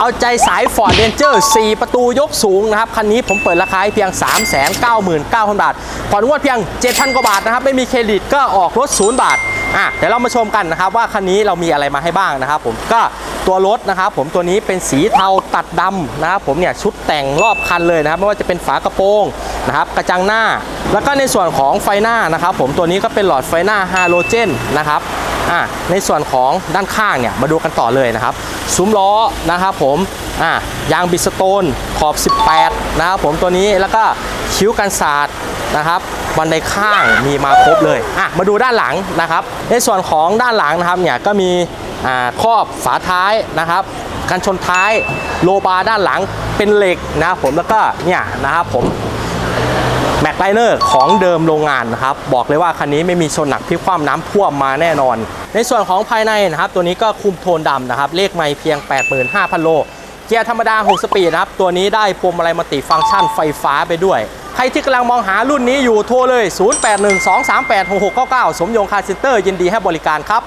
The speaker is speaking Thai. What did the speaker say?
เอาใจสาย Ford Ranger 4 ประตูยกสูงนะครับ คันนี้ผมเปิดราคาให้เพียง 399,000 บาท ผ่อนงวดเพียง 7,000 กว่าบาทนะครับ ไม่มีเครดิตก็ออกรถ 0 บาท อะ เดี๋ยวเรามาชมกันนะครับ ว่าคันนี้เรามีอะไรมาให้บ้างนะครับผมก็ตัวรถนะครับผมตัวนี้เป็นสีเทาตัดดำนะครับผมเนี่ยชุดแต่งรอบคันเลยนะครับ ไม่ว่าจะเป็นฝากระโปรงนะครับกระจังหน้า แล้วก็ในส่วนของไฟหน้านะครับผมตัวนี้ก็เป็นหลอดไฟหน้าฮาโลเจนนะครับ อะในส่วนของด้านข้างเนี่ยมาดูกันต่อเลยนะครับซุ้มล้อนะครับผมอะยางบิสโตนขอบ 18 นะครับผมตัวนี้แล้วก็คิ้วกันศาสตร์นะครับบันไดข้างมีมาครบเลยอะมาดูด้านหลังนะครับ ในส่วนของด้านหลังนะครับเนี่ยก็มีอ่าครอบฝาท้ายนะครับกันชนท้ายโลบาร์ด้านหลังเป็นเหล็กนะครับผมแล้วก็เนี่ยนะครับผม แม็กไลเนอร์ของเดิมโรงงานนะครับ บอกเลยว่าคันนี้ไม่มีชนหนักพิคว่ำน้ำท่วมมาแน่นอน ในส่วนของภายในนะครับ ตัวนี้ก็คุมโทนดำนะครับ เลขไม่เพียง 85,000 โล เกียร์ธรรมดา 6 สปีดนะครับ ตัวนี้ได้พวงมาลัยมัลติฟังก์ชันไฟฟ้าไปด้วย ใครที่กำลังมองหารุ่นนี้อยู่โทรเลย 0812386699 สมยงคาร์เซ็นเตอร์ยินดีให้บริการครับ